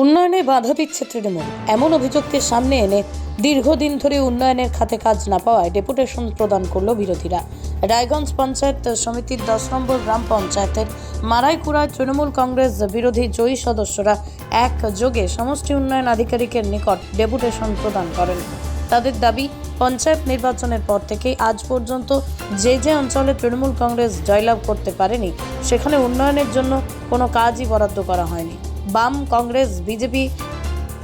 উন্নয়নে বাধা দিচ্ছে তৃণমূল। এমন অভিযোগকে সামনে এনে দীর্ঘদিন ধরে উন্নয়নের খাতে কাজ না পাওয়ায় ডেপুটেশন প্রদান করল বিরোধীরা। রায়গঞ্জ পঞ্চায়েত সমিতির দশ নম্বর গ্রাম পঞ্চায়েতের মারাইকুড়ায় তৃণমূল কংগ্রেস বিরোধী জয়ী সদস্যরা এক যোগে সমষ্টি উন্নয়ন আধিকারিকের নিকট ডেপুটেশন প্রদান করেন। তাদের দাবি, পঞ্চায়েত নির্বাচনের পর থেকে আজ পর্যন্ত যে যে অঞ্চলে তৃণমূল কংগ্রেস জয়লাভ করতে পারেনি, সেখানে উন্নয়নের জন্য কোনো কাজই বরাদ্দ করা হয়নি। বাম কংগ্রেস, বিজেপি,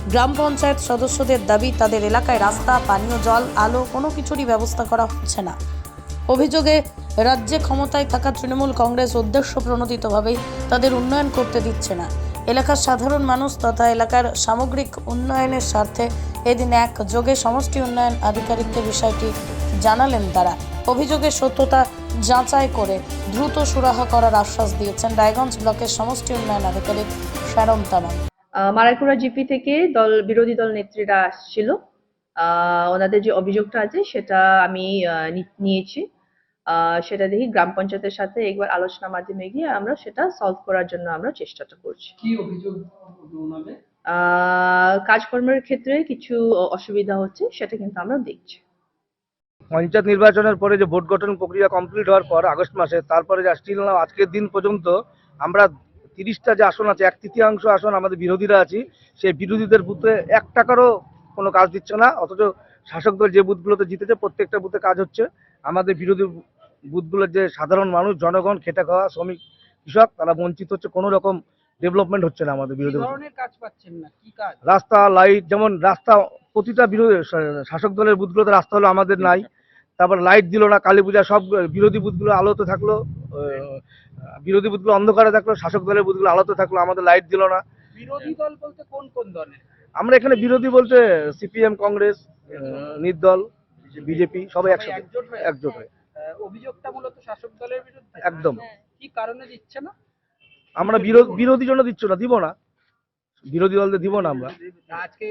গ্রাম পঞ্চায়েত সদস্যদের দাবি, তাদের এলাকায় রাস্তা, পানীয় জল, আলো, কোনো কিছুরই ব্যবস্থা করা হচ্ছে না। অভিযোগে রাজ্যে ক্ষমতায় থাকা তৃণমূল কংগ্রেস উদ্দেশ্য প্রণোদিতভাবেই তাদের উন্নয়ন করতে দিচ্ছে না। এলাকার সাধারণ মানুষ তথা এলাকার সামগ্রিক উন্নয়নের স্বার্থে এদিন এক যোগে সমষ্টি উন্নয়ন আধিকারিককে বিষয়টি জানালেন তারা। অভিযোগের সত্যতা যাচাই করে দ্রুত সুরাহা করার আশ্বাস দিয়েছেন রায়গঞ্জ ব্লকের সমষ্টি উন্নয়ন আধিকারিক শারম তামাং। আহ, মারাইকুড়া জিপি থেকে দল বিরোধী দল নেত্রীরা আসছিল। আহ, ওনাদের যে অভিযোগটা আছে সেটা আমি নি- নিয়েছি। সেটা দেখি গ্রাম পঞ্চায়েতের সাথে একবার আলোচনা মাধ্যমে গিয়ে আমরা সেটা সলভ করার জন্য আমরা চেষ্টাটা করছি। কি অভিযোগ আহ, কাজকর্মের ক্ষেত্রে কিছু অসুবিধা হচ্ছে সেটা কিন্তু আমরা দেখছি। পঞ্চায়েত নির্বাচনের পরে যে ভোট গঠন প্রক্রিয়া কমপ্লিট হওয়ার পর আগস্ট মাসে তারপরে যে স্টিল আজকের দিন পর্যন্ত আমরা তিরিশটা যে আসন আছে এক তৃতীয়াংশ আসন আমাদের বিরোধীরা আছি সেই বিরোধীদের বুথে এক টাকারও কোনো কাজ দিচ্ছে না অথচ শাসক দল যে বুথগুলোতে জিতেছে প্রত্যেকটা বুথে কাজ হচ্ছে। আমাদের বিরোধী বুথগুলোর যে সাধারণ মানুষ জনগণ খেটে খাওয়া শ্রমিক কৃষক তারা বঞ্চিত হচ্ছে কোনো রকম ডেভেলপমেন্ট হচ্ছে না আমাদের বিরোধী কাজ পাচ্ছেন না? রাস্তা লাইট যেমন রাস্তা প্রতিটা বিরোধী শাসক দলের বুথগুলোতে রাস্তা হলো আমাদের নাই। তারপর লাইট দিল না কালী পূজা সব বিরোধী বুথগুলো আলোতে থাকল বিরোধী বুথগুলো অন্ধকারে থাকল শাসক দলের বুথগুলো আলোতে থাকল আমাদের লাইট দিল না। বিরোধী দল বলতে কোন কোন দলের আমরা এখানে বিরোধী বলতে সিপিএম কংগ্রেস নির্দল বিজেপি সবাই একসাথে একজোট হয়ে আহ, অভিযোগটা মূলত শাসক দলের বিরুদ্ধে। একদম। কি কারণে দিচ্ছে না? আমরা বিরোধী বিরোধী জন্য দিচ্ছ না দিব না। বিরোধী দলদের দিব না আমরা। আজকে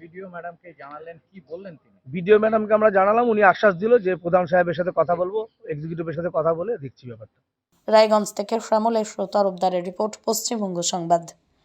বিডিও ম্যাডামকে জানালেন কি বললেন তিনি? বিডিও ম্যাডামকে আমরা জানালাম, উনি আশ্বাস দিল যে প্রধান সাহেবের সাথে কথা বলব এক্সিকিউটিভের সাথে কথা বলে দেখছি ব্যাপারটা। রায়গঞ্জ থেকে শ্যামলেশ্বর তরফদারের রিপোর্ট, পশ্চিমবঙ্গ সংবাদ।